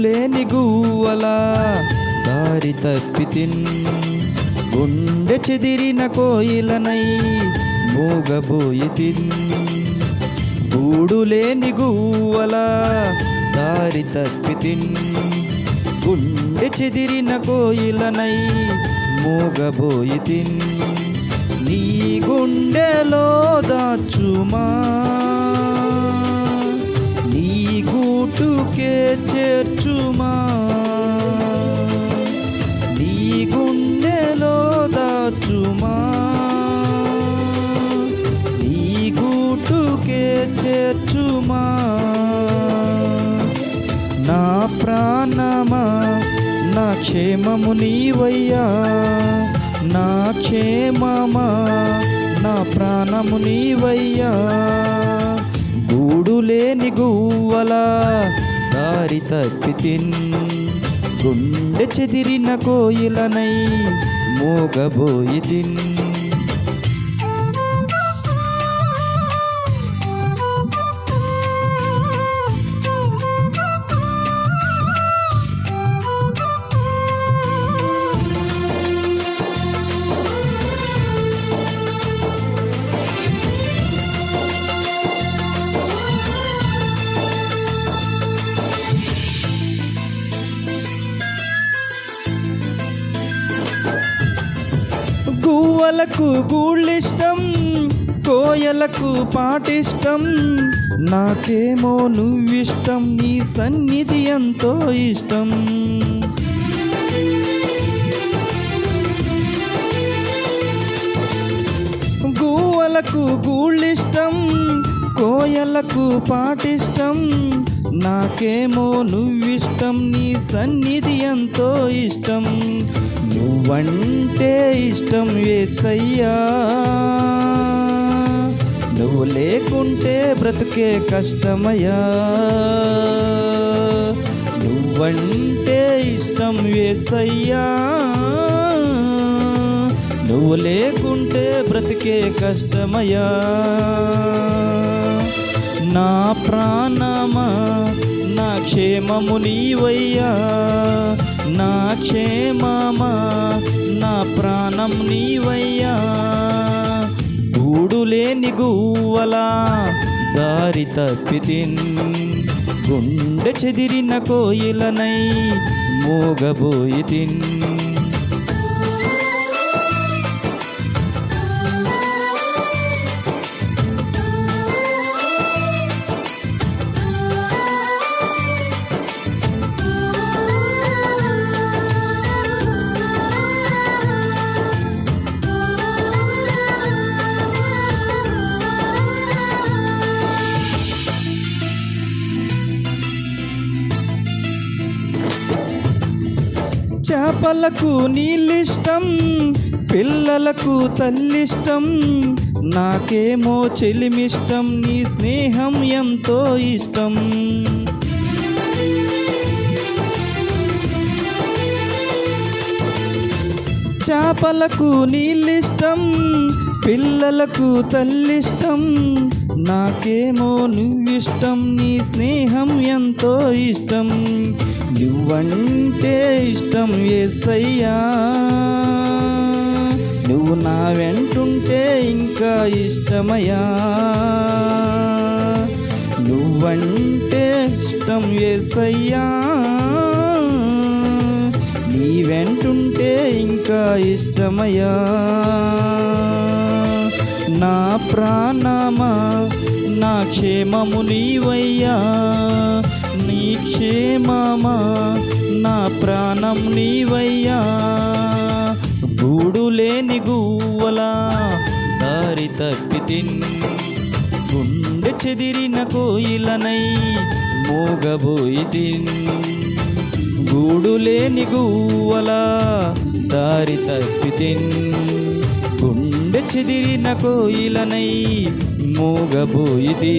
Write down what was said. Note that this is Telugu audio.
లేని గువ్వలా దారి తప్పితిన్. గుండె చెదిరిన కోయిలనై మూగబోయితిన్. గూడు లేని గువ్వలా దారి తప్పితిన్. గుండె చెదిరిన కోయిలనై మూగబోయితిన్. నీ గుండెలో దాచుమా దాచుమా నీ గుండెలో దాచుమా? నీ గూటుకే చేర్చుమా? నా ప్రాణమా? నా క్షేమము నీవయ్యా? నా క్షేమమా? నా ప్రాణము నీవయ్యా? గూడు లేని గువ్వలా దారి తప్పితిన్. గుండె చెదిరిన కోయిలనై మోగబోయితిన్. గువ్వలకు గూళ్ళిష్టం కోయలకు పాటిష్టం. నాకేమో నువ్విష్టం నీ సన్నిధి ఎంతో ఇష్టం. గూవలకు గూళ్ళిష్టం కోయలకు పాటిష్టం. నాకేమో నువ్విష్టం నీ సన్నిధి ఎంతో ఇష్టం. నువ్వంటే ఇష్టం వేసయ్యా నువ్వు లేకుంటే బ్రతుకే కష్టమయ్యా. నువ్వంటే ఇష్టం వేసయ్యా నువ్వు లేకుంటే బ్రతికే కష్టమయ్యా. నా ప్రాణమా నా క్షేమము నీవయ్యా. నా క్షేమమా? నా ప్రాణం నీవయ్యా. గూడులేని గువ్వలా దారి తప్పితిన్. గుండె చెదిరిన కోయిలనై మోగబోయి తిన్ చేపలకు నీళ్ళిష్టం పిల్లలకు తల్లిష్టం. నాకేమో చెలిమిష్టం నీ స్నేహం ఎంతో ఇష్టం. చేపలకు నీళ్ళిష్టం పిల్లలకు తల్లిష్టం. నాకేమో నువ్విష్టం నీ స్నేహం ఎంతో ఇష్టం. నువ్వంటే ఇష్టం ఏసయ్యా. నువ్వు నా వెంటుంటే ఇంకా ఇష్టమయ్యా. నువ్వంటే ఇష్టం ఏసయ్యా. నీ వెంటుంటే ఇంకా ఇష్టమయ్యా. నా ప్రాణమా? నా క్షేమము నీవయ్యా. నీ క్షేమమా? నా ప్రాణం నీవయ్యా. గూడు లేని గువ్వలా దారి తప్పితిన్ గుండె చెదిరిన కోయిలనై మోగబోయితిన్ గూడు లేని గువ్వలా దారి తప్పితిన్ గుండె చెదిరిన కోయిలనై మూగబోయిది